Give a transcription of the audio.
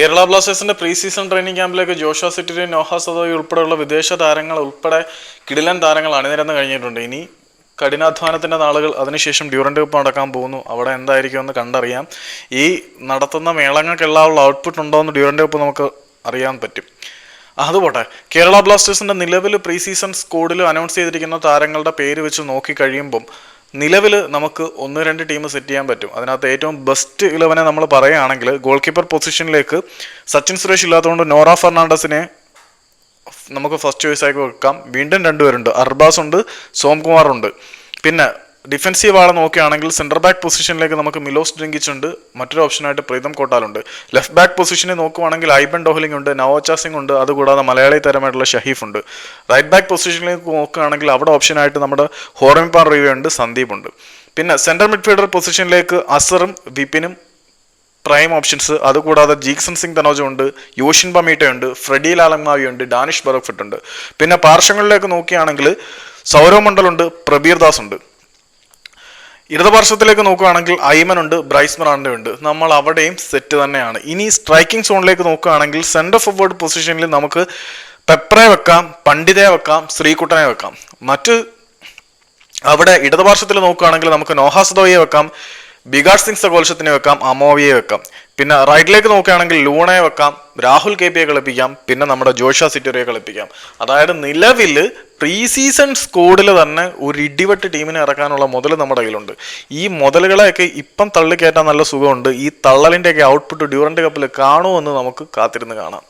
കേരള ബ്ലാസ്റ്റേഴ്സിന്റെ pre season training ക്യാമ്പിലേക്ക് ജോഷ സിറ്റിരി നോഹ സദോയി ഉൾപ്പെടെയുള്ള വിദേശ താരങ്ങൾ ഉൾപ്പെടെ കിടിലൻ താരങ്ങൾ അണിനിരന്ന് കഴിഞ്ഞിട്ടുണ്ട്. ഇനി കഠിനാധ്വാനത്തിന്റെ നാളുകൾ അതിനുശേഷം ഡ്യൂറന്റ് കപ്പ് നടക്കാൻ പോകുന്നു. അവിടെ എന്തായിരിക്കും എന്ന് കണ്ടറിയാം. ഈ നടത്തുന്ന മേളങ്ങൾക്കെല്ലാമുള്ള ഔട്ട്പുട്ട് ഉണ്ടോ എന്ന് ഡ്യൂറന്റ് കപ്പ് നമുക്ക് അറിയാൻ പറ്റും. അതുപോട്ടെ കേരള ബ്ലാസ്റ്റേഴ്സിന്റെ നിലവിൽ പ്രീ സീസൺ സ്കോഡിൽ അനൗൺസ് ചെയ്തിരിക്കുന്ന താരങ്ങളുടെ പേര് വെച്ച് നോക്കി കഴിയുമ്പം നിലവിൽ നമുക്ക് ഒന്ന് രണ്ട് ടീം സെറ്റ് ചെയ്യാൻ പറ്റും. അതിനകത്ത് ഏറ്റവും ബെസ്റ്റ് ഇലവനെ നമ്മൾ പറയുകയാണെങ്കിൽ ഗോൾ കീപ്പർ പൊസിഷനിലേക്ക് സച്ചിൻ സുരേഷ് ഇല്ലാത്തതുകൊണ്ട് നോറ ഫെർണാണ്ടസിനെ നമുക്ക് ഫസ്റ്റ് ചോയ്സ് ആയി വെക്കാം. വീണ്ടും രണ്ടുപേരുണ്ട്. അർബാസ് ഉണ്ട് സോംകുമാർ ഉണ്ട് പിന്നെ ഡിഫൻസീവ് ആളെ നോക്കുകയാണെങ്കിൽ സെന്റർ ബാക്ക് പൊസിഷനിലേക്ക് നമുക്ക് മിലോസ് ഡ്രിങ്കിച്ച് ഉണ്ട് മറ്റൊരു ഓപ്ഷനായിട്ട് പ്രീതം കോട്ടാലുണ്ട്. ലെഫ്റ്റ് ബാക്ക് പൊസിഷനെ നോക്കുവാണെങ്കിൽ ഐബൻ ഡോഹ്ലിംഗ് ഉണ്ട് നവോച്ച സിംഗ് ഉണ്ട്. അതുകൂടാതെ മലയാളി തരമായിട്ടുള്ള ഷഹീഫ് ഉണ്ട്. റൈറ്റ് ബാക്ക് പൊസിഷനിലേക്ക് നോക്കുകയാണെങ്കിൽ അവിടെ ഓപ്ഷനായിട്ട് നമ്മുടെ ഹോർമിപ്പാർ റിവ്യൂ ഉണ്ട് സന്ദീപ് ഉണ്ട്. പിന്നെ സെന്റർ മിഡ്ഫീൽഡർ പൊസിഷനിലേക്ക് അസറും വിപിനും പ്രൈം ഓപ്ഷൻസ് അതുകൂടാതെ ജീക്സൺ സിംഗ് തനോജ ഉണ്ട് യോഷിൻ ബമീട്ട ഉണ്ട് ഫ്രെഡി ലാലങ്മാവി ഉണ്ട് ഡാനിഷ് ബറോഫിറ്റ് ഉണ്ട്. പിന്നെ പാർശ്വങ്ങളിലേക്ക് നോക്കുകയാണെങ്കിൽ സൗരവ് മണ്ഡലുണ്ട് പ്രബീർദാസ് ഉണ്ട്. ഇടതുപാർശ്വത്തിലേക്ക് നോക്കുകയാണെങ്കിൽ ഉണ്ട് ബ്രൈസ് മറാൻഡോ ഉണ്ട് നമ്മൾ അവിടെയും സെറ്റ് തന്നെയാണ്. ഇനി സ്ട്രൈക്കിംഗ് സോണിലേക്ക് നോക്കുകയാണെങ്കിൽ സെന്റർ ഫോർവേഡ് പൊസിഷനിൽ നമുക്ക് പെപ്രെ വെക്കാം പണ്ഡിതയെ വെക്കാം ശ്രീകുട്ടനെ വെക്കാം. മറ്റ് അവിടെ ഇടതുപാർശ്വത്തിൽ നോക്കുകയാണെങ്കിൽ നമുക്ക് നോഹാസദോയെ വെക്കാം. ബിഗാഡ് സിംഗ് സഗോത്സത്തിനെ വെക്കാം അമോവിയെ വെക്കാം. പിന്നെ റൈറ്റിലേക്ക് നോക്കുകയാണെങ്കിൽ ലൂണയെ വെക്കാം രാഹുൽ കെ പിയെ കളിപ്പിക്കാം പിന്നെ നമ്മുടെ ജോഷ സിറ്റോറിയെ കളിപ്പിക്കാം. അതായത് നിലവിൽ പ്രീ സീസൺ സ്കോഡിൽ തന്നെ ഒരു ഇടിവെട്ട് ടീമിനെ ഇറക്കാനുള്ള മുതൽ നമ്മുടെ കയ്യിലുണ്ട്. ഈ മുതലുകളെയൊക്കെ ഇപ്പം തള്ളിക്കയറ്റാൻ നല്ല സുഖമുണ്ട്. ഈ തള്ളലിന്റെയൊക്കെ ഔട്ട്പുട്ട് ഡ്യൂറന്റ് കപ്പിൽ കാണുമെന്ന് നമുക്ക് കാത്തിരുന്ന് കാണാം.